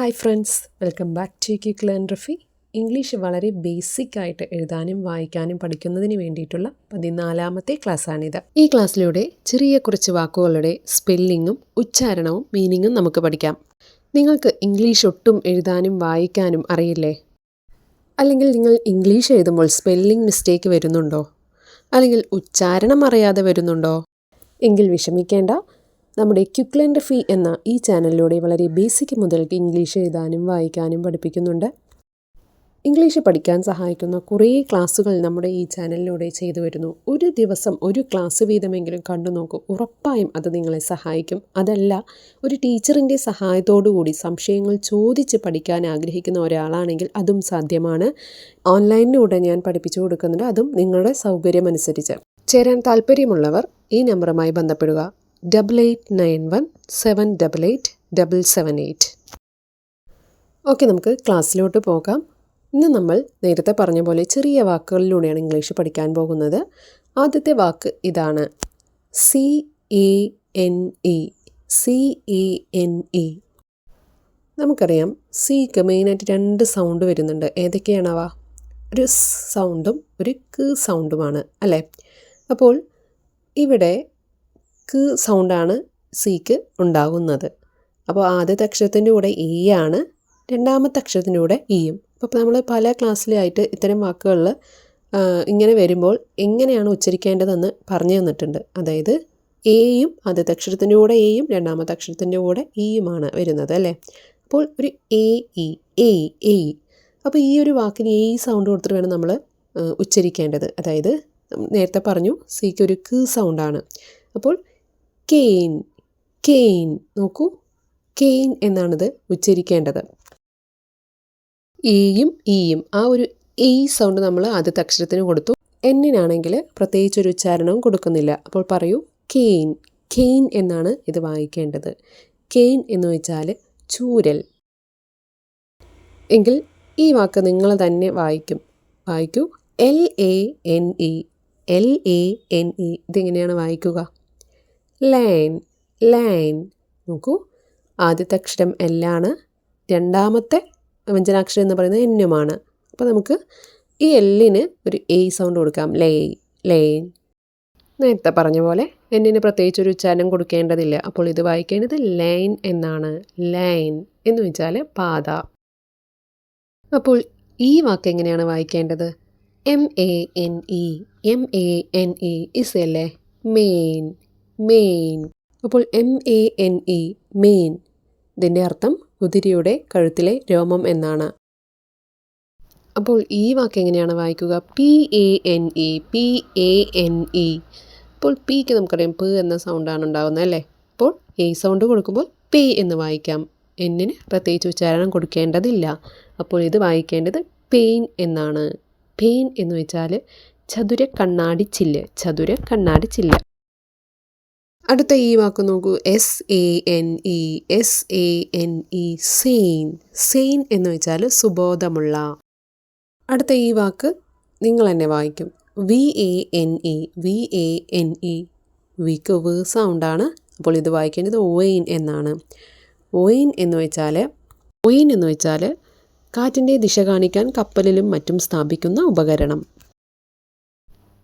Hi friends welcome back to quick learn Rafi English വളരെ basic ആയിട്ട് എഴുതാനും വായിക്കാനും പഠിക്കുന്നതിന് വേണ്ടിയിട്ടുള്ള പതിനാലാമത്തെ ക്ലാസ്സാണിത് ഈ ക്ലാസ്സിലൂടെ ചെറിയ കുറച്ച് വാക്കുകളുടെ സ്പെല്ലിങ്ങും ഉച്ചാരണവും മീനിങ്ങും നമുക്ക് പഠിക്കാം. നിങ്ങൾക്ക് ഇംഗ്ലീഷ് ഒട്ടും എഴുതാനും വായിക്കാനും അറിയില്ലേ? അല്ലെങ്കിൽ നിങ്ങൾ ഇംഗ്ലീഷ് എഴുതുമ്പോൾ സ്പെല്ലിംഗ് മിസ്റ്റേക്ക് വരുന്നുണ്ടോ? അല്ലെങ്കിൽ ഉച്ചാരണം അറിയാതെ വരുന്നുണ്ടോ? എങ്കിൽ വിഷമിക്കേണ്ട. നമ്മുടെ ക്യുക്ലൻഡ് ഫീ എന്ന ഈ ചാനലിലൂടെ വളരെ ബേസിക് മുതൽ ഇംഗ്ലീഷ് എഴുതാനും വായിക്കാനും പഠിപ്പിക്കുന്നുണ്ട്. ഇംഗ്ലീഷ് പഠിക്കാൻ സഹായിക്കുന്ന കുറേ ക്ലാസ്സുകൾ നമ്മുടെ ഈ ചാനലിലൂടെ ചെയ്തു വരുന്നു. ഒരു ദിവസം ഒരു ക്ലാസ് വീതമെങ്കിലും കണ്ടു നോക്കൂ ഉറപ്പായും അത് നിങ്ങളെ സഹായിക്കും. അതല്ല ഒരു ടീച്ചറിന്റെ സഹായത്തോടുകൂടി സംശയങ്ങൾ ചോദിച്ച് പഠിക്കാൻ ആഗ്രഹിക്കുന്ന ഒരാളാണെങ്കിൽ അതും സാധ്യമാണ്. ഓൺലൈനിലൂടെ ഞാൻ പഠിപ്പിച്ചു കൊടുക്കുന്നുണ്ട് അതും നിങ്ങളുടെ സൗകര്യമനുസരിച്ച്. ചേരാൻ താല്പര്യമുള്ളവർ ഈ നമ്പറുമായി ബന്ധപ്പെടുക. Double eight nine one seven double eight double seven eight okay നമുക്ക് ക്ലാസ്സിലോട്ട് പോകാം. ഇന്ന് നമ്മൾ നേരത്തെ പറഞ്ഞ പോലെ ചെറിയ വാക്കുകളിലൂടെയാണ് ഇംഗ്ലീഷ് പഠിക്കാൻ പോകുന്നത്. ആദ്യത്തെ വാക്ക് ഇതാണ് C A N E C A N E നമുക്കറിയാം സിക്ക് മെയിനായിട്ട് രണ്ട് സൗണ്ട് വരുന്നുണ്ട്. ഏതൊക്കെയാണവ ഒരു സൗണ്ടും ഒരു ക് സൗണ്ടുമാണ് അല്ലേ? അപ്പോൾ ഇവിടെ ക്ക് സൗണ്ടാണ് സിക്ക് ഉണ്ടാകുന്നത്. അപ്പോൾ ആദ്യത്തെ അക്ഷരത്തിന്റെ കൂടെ ഇ ആണ് രണ്ടാമത്തെ അക്ഷരത്തിന്റെ കൂടെ ഇയും അപ്പോൾ നമ്മൾ പല ക്ലാസ്സിലായിട്ട് ഇത്തരം വാക്കുകളിൽ ഇങ്ങനെ വരുമ്പോൾ എങ്ങനെയാണ് ഉച്ചരിക്കേണ്ടതെന്ന് പറഞ്ഞു തന്നിട്ടുണ്ട്. അതായത് എയും ആദ്യത്തെ അക്ഷരത്തിന്റെ കൂടെ എയും രണ്ടാമത്തെ അക്ഷരത്തിന്റെ കൂടെ ഇയുമാണ് വരുന്നത് അല്ലേ? അപ്പോൾ ഒരു എ ഇ എ എ അപ്പോൾ ഈ ഒരു വാക്കിന് എ ഇ സൗണ്ട് കൊടുത്തിട്ട് വേണം നമ്മൾ ഉച്ചരിക്കേണ്ടത്. അതായത് നേരത്തെ പറഞ്ഞു സിക്ക് ഒരു ക് സൗണ്ടാണ് അപ്പോൾ കെയിൻ കെയിൻ നോക്കൂ. കെയിൻ എന്നാണിത് ഉച്ചരിക്കേണ്ടത്. എയും ഇയും ആ ഒരു എ സൗണ്ട് നമ്മൾ ആദ്യത്തെ അക്ഷരത്തിന് കൊടുത്തു. എന്നിനാണെങ്കിൽ പ്രത്യേകിച്ച് ഒരു ഉച്ചാരണവും കൊടുക്കുന്നില്ല. അപ്പോൾ പറയൂ കെയിൻ കെയിൻ എന്നാണ് ഇത് വായിക്കേണ്ടത്. കെയിൻ എന്ന് വെച്ചാൽ ചൂരൽ. എങ്കിൽ ഈ വാക്ക് നിങ്ങൾ തന്നെ വായിക്കും. വായിക്കൂ. L A N E. L A N E. ഇതെങ്ങനെയാണ് വായിക്കുക? Lane lane. നോക്കൂ. ആദ്യത്തെ അക്ഷരം എല്ലാണ് രണ്ടാമത്തെ വ്യഞ്ജനാക്ഷരം എന്ന് പറയുന്നത് എന്നുമാണ് അപ്പോൾ നമുക്ക് ഈ എല്ലിന് ഒരു എ സൗണ്ട് കൊടുക്കാം. Lay lane. നേരത്തെ പറഞ്ഞ പോലെ എന്നിന് പ്രത്യേകിച്ച് ഒരു ഉച്ചാരണം കൊടുക്കേണ്ടതില്ല. അപ്പോൾ ഇത് വായിക്കേണ്ടത് ലൈൻ എന്നാണ്. ലൈൻ എന്ന് വെച്ചാൽ പാത. അപ്പോൾ ഈ വാക്ക് എങ്ങനെയാണ് വായിക്കേണ്ടത്? M A N E M A N E is എല്ലേ മെയിൻ മെയിൻ അപ്പോൾ M A N E mane ഇതിന്റെ അർത്ഥം കുതിരയുടെ കഴുത്തിലെ രോമം എന്നാണ്. അപ്പോൾ ഈ വാക്ക് എങ്ങനെയാണ് വായിക്കുക? P A N E P A N E അപ്പോൾ പിക്ക് നമുക്കറിയാം പ് എന്ന സൗണ്ടാണ് ഉണ്ടാകുന്നത് അല്ലേ? അപ്പോൾ എ സൗണ്ട് കൊടുക്കുമ്പോൾ പി എന്ന് വായിക്കാം. എന്നിന് പ്രത്യേകിച്ച് ഉച്ചാരണം കൊടുക്കേണ്ടതില്ല. അപ്പോൾ ഇത് വായിക്കേണ്ടത് പെയിൻ എന്നാണ്. പെയിൻ എന്ന് വെച്ചാൽ ചതുര കണ്ണാടി ചില്ല് ചതുര കണ്ണാടി ചില്ല്. അടുത്ത ഈ വാക്ക് നോക്കൂ. S A N E S A N E sane sane എന്ന് വെച്ചാൽ സുബോധമുള്ള. അടുത്ത ഈ വാക്ക് നിങ്ങൾ തന്നെ വായിക്കും. V A N E V A N E വിക്ക് വ് സൗണ്ടാണ് അപ്പോൾ ഇത് വായിക്കേണ്ടത് ഒയിൻ എന്നാണ്. ഒയിൻ എന്ന് വെച്ചാൽ ഒയിൻ എന്ന് വെച്ചാൽ കാറ്റിന്റെ ദിശ കാണിക്കാൻ കപ്പലിലും മറ്റും സ്ഥാപിക്കുന്ന ഉപകരണം.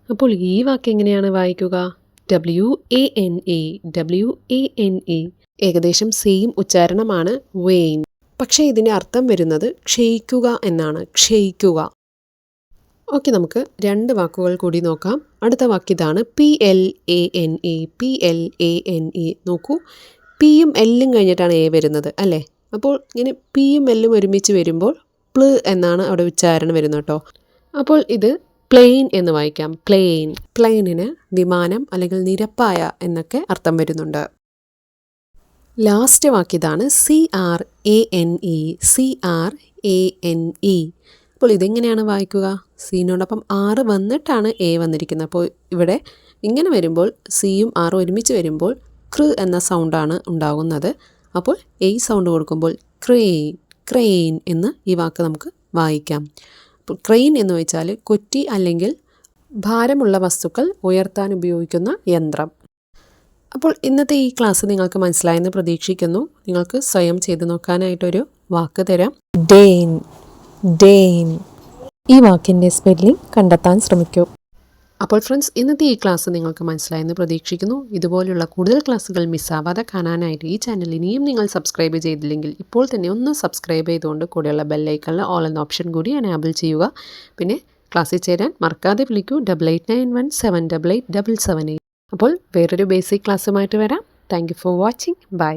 അപ്പോൾ ഈ വാക്ക് എങ്ങനെയാണ് വായിക്കുക? W A N A W A N A ഏകദേശം സെയിം ഉച്ചാരണമാണ് വെയിൻ പക്ഷേ ഇതിന്റെ അർത്ഥം വരുന്നത് ക്ഷയിക്കുക എന്നാണ്. ക്ഷയിക്കുക. ഓക്കെ നമുക്ക് രണ്ട് വാക്കുകൾ കൂടി നോക്കാം. അടുത്ത വാക്ക് ഇതാണ് P L A N A P L A N A നോക്കൂ. പിയും എല്ലും കഴിഞ്ഞിട്ടാണ് എ വരുന്നത് അല്ലേ? അപ്പോൾ ഇങ്ങനെ പിയും എല്ലും ഒരുമിച്ച് വരുമ്പോൾ പ്ല് എന്നാണ് അവിടെ ഉച്ചാരണം വരുന്നത് കേട്ടോ. അപ്പോൾ ഇത് പ്ലെയിൻ എന്ന് വായിക്കാം. പ്ലെയിൻ പ്ലെയിനിന് വിമാനം അല്ലെങ്കിൽ നിരപ്പായ എന്നൊക്കെ അർത്ഥം വരുന്നുണ്ട്. Last വാക്കിതാണ് C R A N E C R A N E അപ്പോൾ ഇതെങ്ങനെയാണ് വായിക്കുക? സീനോടൊപ്പം ആറ് വന്നിട്ടാണ് എ വന്നിരിക്കുന്നത്. അപ്പോൾ ഇവിടെ ഇങ്ങനെ വരുമ്പോൾ സിയും ആറും ഒരുമിച്ച് വരുമ്പോൾ ക്ര എന്ന സൗണ്ടാണ് ഉണ്ടാകുന്നത്. അപ്പോൾ എ സൗണ്ട് കൊടുക്കുമ്പോൾ ക്രെയിൻ ക്രെയിൻ എന്ന് ഈ വാക്ക് നമുക്ക് വായിക്കാം. ക്രെയിൻ എന്ന് വെച്ചാൽ കൊറ്റി അല്ലെങ്കിൽ ഭാരമുള്ള വസ്തുക്കൾ ഉയർത്താൻ ഉപയോഗിക്കുന്ന യന്ത്രം. അപ്പോൾ ഇന്നത്തെ ഈ ക്ലാസ് നിങ്ങൾക്ക് മനസ്സിലായെന്ന് പ്രതീക്ഷിക്കുന്നു. നിങ്ങൾക്ക് സ്വയം ചെയ്തു നോക്കാനായിട്ടൊരു വാക്ക് തരാം. ഡെയിൻ ഡെയിൻ ഈ വാക്കിന്റെ സ്പെല്ലിംഗ് കണ്ടെത്താൻ ശ്രമിക്കൂ. അപ്പോൾ ഫ്രണ്ട്സ് ഇന്നത്തെ ഈ ക്ലാസ് നിങ്ങൾക്ക് മനസ്സിലായെന്ന് പ്രതീക്ഷിക്കുന്നു. ഇതുപോലുള്ള കൂടുതൽ ക്ലാസ്സുകൾ മിസ്സാവാതെ കാണാനായിട്ട് ഈ ചാനൽ ഇനിയും നിങ്ങൾ സബ്സ്ക്രൈബ് ചെയ്തില്ലെങ്കിൽ ഇപ്പോൾ തന്നെ ഒന്ന് സബ്സ്ക്രൈബ് ചെയ്തുകൊണ്ട് കൂടെയുള്ള ബെല്ലൈക്കണിൽ ഓൾ എന്ന ഓപ്ഷൻ കൂടി എനാബിൾ ചെയ്യുക. പിന്നെ ക്ലാസ്സിൽ ചേരാൻ മറക്കാതെ വിളിക്കൂ. Double eight nine one seven double eight double seven eight അപ്പോൾ വേറൊരു ബേസിക് ക്ലാസ്സുമായിട്ട് വരാം. Thank you for watching bye